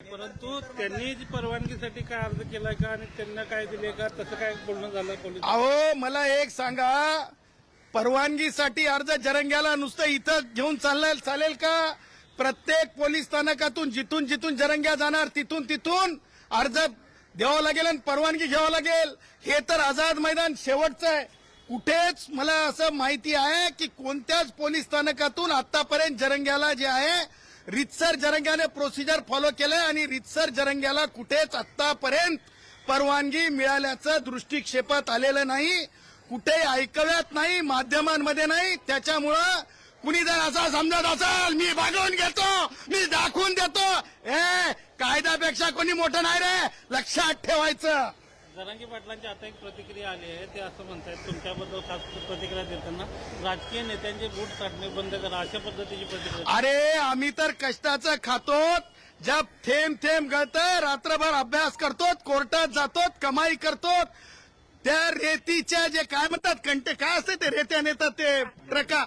परंतु त्यांनी परवानगीसाठी काय अर्ज केलाय का आणि त्यांना काय दिले का तसं काय बोलणं झालं पोलीस अहो मला एक सांगा. परवानगीसाठी अर्ज जरंग्याला नुसतं इथं घेऊन चाललं चालेल का? प्रत्येक पोलीस स्थानकातून जिथून जिथून जरंग्या जाणार तिथून तिथून अर्ज द्यावा लागेल आणि परवानगी घ्यावा लागेल. हे तर आझाद मैदान शेवटचं आहे. कुठेच मला असं माहिती आहे की कोणत्याच पोलीस स्थानकातून आतापर्यंत जरंग्याला जे आहे रितसर जरंग्याने प्रोसिजर फॉलो केलंय आणि रितसर जरंग्याला कुठेच आतापर्यंत परवानगी मिळाल्याचं दृष्टिक्षेपात आलेलं नाही. कुठे ऐकव्यात नाही माध्यमांमध्ये नाही. त्याच्यामुळं कुणी जर असं समजत असाल मी भागवून घेतो मी दाखवून देतो. ए कायद्यापेक्षा कोणी मोठं नाही रे. लक्षात ठेवायचं. जरांगी पाटलांची आता एक प्रतिक्रिया आली आहे ते असं म्हणतायत तुमच्याबद्दल खास प्रतिक्रिया देताना राजकीय नेत्यांचे बूट काढणे बंद करा अशा पद्धतीची प्रतिक्रिया अरे आम्ही तर कष्टाचं खातो जब थेंब थेंब गळतं रात्रभर अभ्यास करतो कोर्टात जातो कमाई करतो त्या रेतीच्या जे काय म्हणतात कंटे काय असते ते रेत्या नेतात ते ट्रका?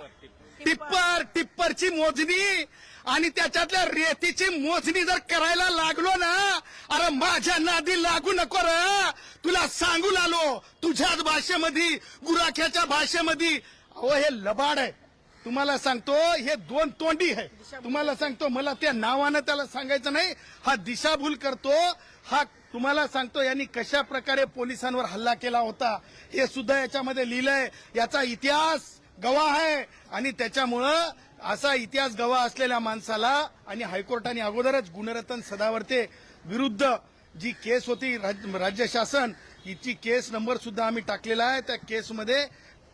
टिप्पर टिप्परची मोजणी आणि त्याच्यातल्या रेतीची मोजणी जर करायला लागलो ना अरे माझ्या नादी लागू नको र. तुला सांगून आलो तुझ्याच भाषेमध्ये गुराख्याच्या भाषेमध्ये. अहो हे लबाड आहे. तुम्हाला सांगतो हे दोन तोंडी आहे. तुम्हाला सांगतो मला त्या नावानं त्याला सांगायचं नाही. हा दिशाभूल करतो. हा तुम्हाला सांगतो यांनी कशा प्रकारे पोलिसांवर हल्ला केला होता हे सुद्धा याच्यामध्ये लिहिलंय. याचा इतिहास गवाह आहे. आणि त्याच्यामुळं असा इतिहास गवाह असलेल्या माणसाला आणि हायकोर्टाने अगोदरच गुणरत्न सदावर्ते विरुद्ध जी केस होती राज- राज्य शासन हिची केस नंबर सुद्धा आम्ही टाकलेला आहे. त्या केसमध्ये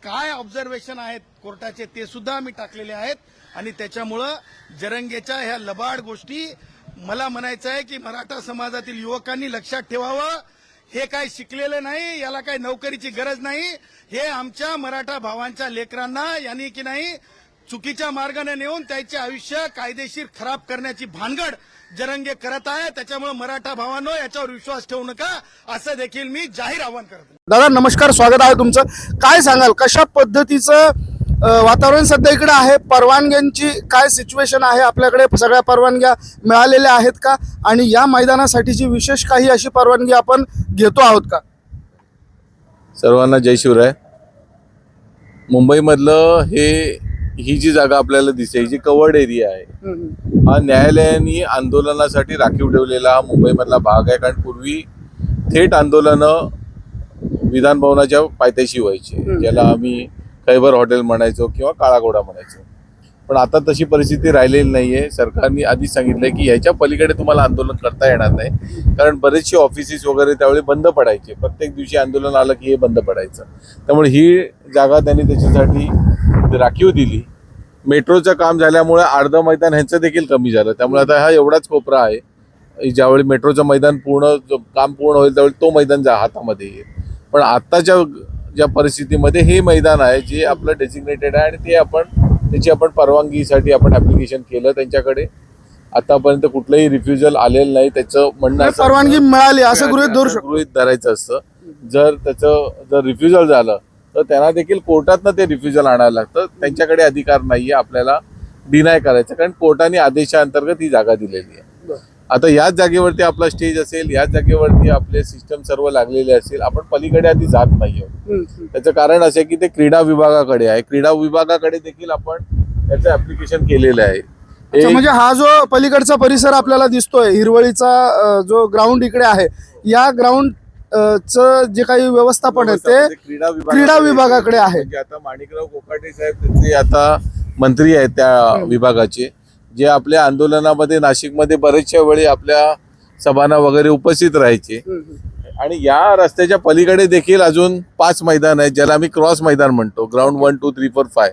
काय ऑब्झर्वेशन आहेत कोर्टाचे ते सुद्धा आम्ही टाकलेले आहेत. आणि त्याच्यामुळं जरंगेच्या ह्या लबाड गोष्टी मला म्हणायचं आहे की मराठा समाजातील युवकांनी लक्षात ठेवावं. हे काय शिकलेलं नाही याला काही नोकरीची गरज नाही हे आमच्या मराठा भावांच्या लेकरांना यांनी की नाही चुकीच्या मार्गाने नेऊन त्याचे आयुष्य कायदेशीर खराब करण्याची भानगड जरंगे करत आहे. त्याच्यामुळे मराठा भावांनो याच्यावर विश्वास ठेवू नका. असं देखील मी जाहीर आवाहन करतो दादा नमस्कार. स्वागत आहे तुमचं. काय सांगाल? कशा पद्धतीचं वातावरण सध्या इकडे आहे. परवानग्यांची काय सिच्युएशन आहे? आपल्याकडे सगळ्या परवानग्या मिळालेल्या आहेत का? आणि या मैदानासाठीची विशेष काही अशी परवानगी आपण घेतो आहोत का? सर्वांना जय शिवराय. मुंबईमधलं हे ही जी जागा आपल्याला दिसते जी कवर्ड एरिया आहे हा न्यायालयाने आंदोलनासाठी राखीव ठेवलेला हा मुंबईमधला भाग आहे. कारण पूर्वी थेट आंदोलनं विधानभवनाच्या पायथ्याशी व्हायची. ज्याला आम्ही खैबर हॉटेल म्हणायचो किंवा काळा घोडा म्हणायचो. पण आता तशी परिस्थिती राहिलेली नाही आहे सरकारने आधीच सांगितलं की ह्याच्या पलीकडे तुम्हाला आंदोलन करता येणार नाही. कारण बरेचसे ऑफिसेस वगैरे त्यावेळी बंद पडायचे. प्रत्येक दिवशी आंदोलन आलं की हे बंद पडायचं. त्यामुळे ही जागा त्यांनी त्याच्यासाठी राखीव दिली. मेट्रोचं काम झाल्यामुळे अर्धं मैदान ह्यांचं देखील कमी झालं. त्यामुळे आता हा एवढाच कोपरा आहे. ज्यावेळी मेट्रोचं मैदान पूर्ण काम पूर्ण होईल त्यावेळी तो मैदान जा हातामध्ये येईल. पण आत्ताच्या ज्या परिस्थितीमध्ये हे मैदान आहे जे आपलं डेसिग्नेटेड आहे आणि ते आपण त्याची आपण परवानगीसाठी आपण ऍप्लिकेशन केलं त्यांच्याकडे. आतापर्यंत कुठलंही रिफ्युजल आलेलं नाही त्याचं म्हणणं असं परवानगी मिळाली असं गृहीत धरू शकतो गृहीत धरायचं असतं. जर त्याचं जर रिफ्युजल झालं तर त्यांना देखील कोर्टातनं ते रिफ्युजल आणायला लागतं. त्यांच्याकडे अधिकार नाहीये आपल्याला डिनाय करायचं. कारण कोर्टाने आदेशाअंतर्गत ही जागा दिलेली आहे. आता याच जागेवरती आपला स्टेज असेल याच जागेवरती आपले सिस्टम सर्व लागलेले असेल आपण पलीकडे आधी जात नाही त्याचं कारण असं की ते क्रीडा विभागाकडे आहे. क्रीडा विभागाकडे देखील आपण त्याचं ऍप्लिकेशन केलेलं आहे. म्हणजे हा जो पलीकडचा परिसर आपल्याला दिसतोय हिरवळीचा जो ग्राउंड इकडे आहे या ग्राउंड च जे काही व्यवस्थापन आहे ते क्रीडा क्रीडा विभागाकडे आहे. म्हणजे आता माणिकराव कोकाटे साहेब त्याचे आता मंत्री आहेत त्या विभागाचे. जे आपल्या आंदोलनामध्ये नाशिकमध्ये बरेचशा वेळी आपल्या सभांना वगैरे उपस्थित राहायचे. आणि या रस्त्याच्या पलीकडे देखील अजून पाच मैदान आहेत ज्याला आम्ही क्रॉस मैदान म्हणतो. Ground one two three four five.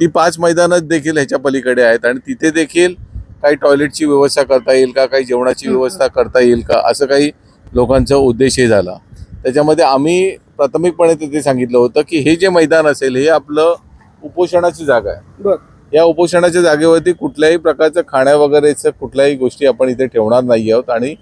ती पाच मैदानं देखील ह्याच्या पलीकडे आहेत आणि तिथे देखील काही टॉयलेटची व्यवस्था करता येईल का? काही जेवणाची व्यवस्था करता येईल का? असं काही लोकांचा उद्देशही झाला. त्याच्यामध्ये आम्ही प्राथमिकपणे तिथे सांगितलं होतं की हे जे मैदान असेल हे आपलं उपोषणाची जागा आहे. बर. या उपोषणाच्या जागेवरती कुठल्याही प्रकारचं खाण्या वगैरेचं कुठल्याही गोष्टी आपण इथे ठेवणार नाही आहोत आणि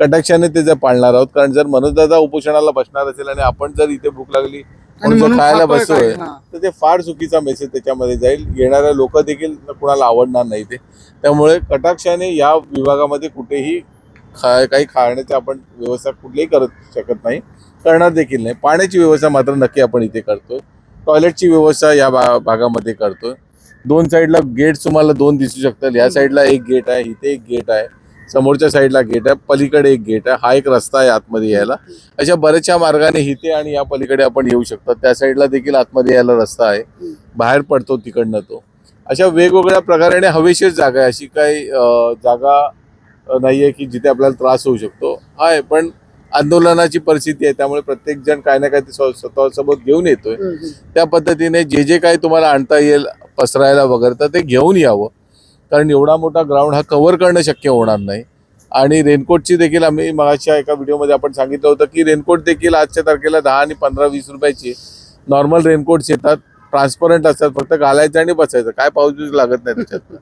कटाक्षाने ते जर पाळणार आहोत. कारण जर मनोजदादा उपोषणाला बसणार असेल आणि आपण जर इथे भूक लागली जर खायला बसतोय. तर ते फार चुकीचा मेसेज त्याच्यामध्ये जाईल. येणाऱ्या लोक देखील कुणाला आवडणार नाही ते. त्यामुळे कटाक्षाने या विभागामध्ये कुठेही खा काही खाण्याची आपण व्यवस्था कुठलीही करत शकत नाही. करणार देखील नाही. पाण्याची व्यवस्था मात्र नक्की आपण इथे करतोय. टॉयलेटची व्यवस्था या भागामध्ये करतोय. दोन साईडला गेट तुम्हाला दोन दिसू शकतात. या साईडला एक गेट आहे इथे एक गेट आहे समोरच्या साईडला गेट आहे पलीकडे एक गेट आहे. हा एक रस्ता आहे आतमध्ये यायला. अशा बऱ्याचशा मार्गाने इथे आणि या पलीकडे आपण येऊ शकतो त्या साईडला देखील आतमध्ये यायला रस्ता आहे. बाहेर पडतो तिकडनं तो. अशा वेगवेगळ्या प्रकारे हवेशीर जागा आहे. अशी काही जागा अं, नाहीये की जिथे आपल्याला त्रास होऊ शकतो. आहे पण आंदोलनाची परिस्थिती आहे. त्यामुळे प्रत्येक जण काय ना काय ते स्व- स्वतःसोबत घेऊन येतोय. त्या पद्धतीने जे जे काही तुम्हाला आणता येईल पसरायला वगैरे तर ते घेऊन यावं. कारण एवढा मोठा ग्राउंड हा कव्हर करणं शक्य होणार नाही. आणि रेनकोटची देखील आम्ही मागच्या एका व्हिडिओमध्ये आपण सांगितलं होतं की रेनकोट देखील आजच्या तारखेला दहा आणि पंधरा वीस रुपयाची नॉर्मल रेनकोट्स येतात. ट्रान्सपरंट असतात फक्त घालायचं आणि बसायचं. काय पाऊस लागत नाही त्याच्यात.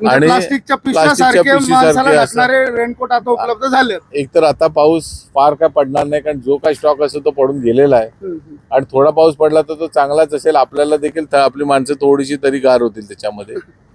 आणि प्लास्टिकच्या पिशव्यासारखे माणसाला घातणारे रेनकोट आता उपलब्ध झाले एकतर आता पाऊस फार काय पडणार नाही कारण जो काही स्टॉक असतो तो पडून गेलेला आहे. आणि थोडा पाऊस पडला तर तो चांगलाच असेल आपल्याला देखील आपली माणसं थोडीशी तरी गार होतील त्याच्यामध्ये.